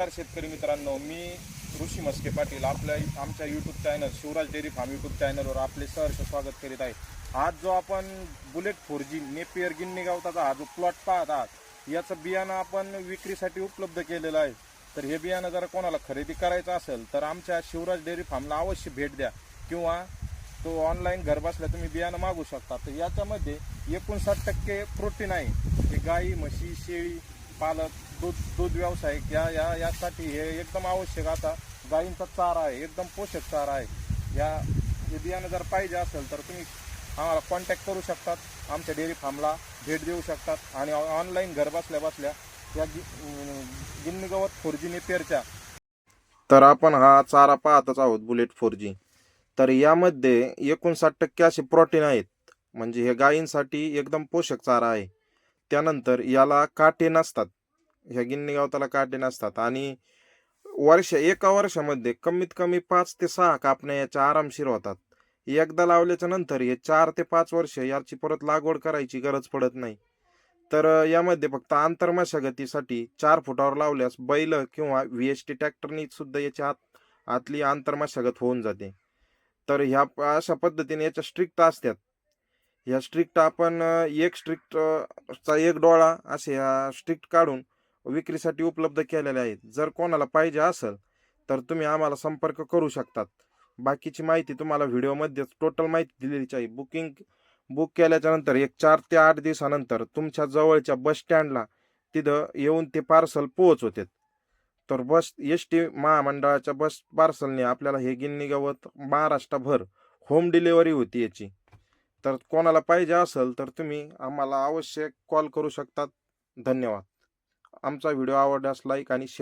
नमस्कार शेतकरी मित्रांनो मी ऋषी मस्के पाटील. आपल्या आमच्या YouTube channel Shivraj dairy farm YouTube चॅनलवर आपले सहर्ष स्वागत करीत आहे. आज जो आपण bullet four G Napier guinea गावताचा हा जो प्लॉट पाहत आहात याचं बियाणं आपण विक्रीसाठी उपलब्ध केलेलं आहे. तर हे बियाणं जर कोणाला खरेदी करायचं असेल तर आमच्या शिवराज डेअरी फार्मला अवश्य भेट द्या. किंवा तो ऑनलाईन घर बसल्या तुम्ही बियाणं मागू शकता. तर याच्यामध्ये एकोणसाठ टक्के प्रोटीन आहे. हे गाई म्हशी शेळी पालक दूध दूध व्यावसायिक या या यासाठी हे एकदम आवश्यक आता. गायींचा चारा आहे एकदम पोषक चारा आहे. या बियाणं जर पाहिजे असेल तर तुम्ही आम्हाला कॉन्टॅक्ट करू शकतात. आमच्या डेअरी फार्मला भेट देऊ शकतात. आणि ऑनलाईन घर बसल्या बसल्या या गि गिन्नी गवत फोर जीने पेरच्या. तर आपण हा चारा पाहतच आहोत बुलेट फोर जी तर यामध्ये एकोणसाठ टक्के असे प्रोटीन आहेत. म्हणजे हे गायींसाठी एकदम पोषक चारा आहे. त्यानंतर याला काटे नसतात. ह्या गिन्नी गवताला काटे नसतात. आणि वर्ष एका वर्षामध्ये कमीत कमी पाच ते सहा कापण्या याच्या आरामशीर होतात. एकदा लावल्याच्या नंतर हे चार ते पाच वर्ष याची परत लागवड करायची गरज पडत नाही. तर यामध्ये फक्त आंतरमशागतीसाठी चार फुटावर लावल्यास बैल किंवा व्ही एस टी ट्रॅक्टरनी सुद्धा याच्या आत आतली आंतरमशागत होऊन जाते. तर ह्या अशा पद्धतीने याच्या स्ट्रिक्ट असतात. ह्या स्ट्रिक्ट आपण एक स्ट्रिक्ट चा एक डोळा असे ह्या स्ट्रिक्ट काढून विक्रीसाठी उपलब्ध केलेले आहेत. जर कोणाला पाहिजे असेल तर तुम्ही आम्हाला संपर्क करू शकतात. बाकीची माहिती तुम्हाला व्हिडिओमध्ये टोटल माहिती दिलेलीच आहे. बुकिंग बुक केल्याच्यानंतर एक चार ते आठ दिवसानंतर तुमच्या जवळच्या बस स्टँडला तिथं येऊन ते पार्सल पोहोचवते तर बस एस टी महामंडळाच्या बस पार्सलने आपल्याला हे गिन्नी गवत महाराष्ट्रभर होम डिलिव्हरी होती याची. तर कोणाला पाहिजे असेल तर तुम्ही आम्हाला अवश्य कॉल करू शकतात. धन्यवाद. आमचा व्हिडिओ आवडल्यास लाईक आणि शेअर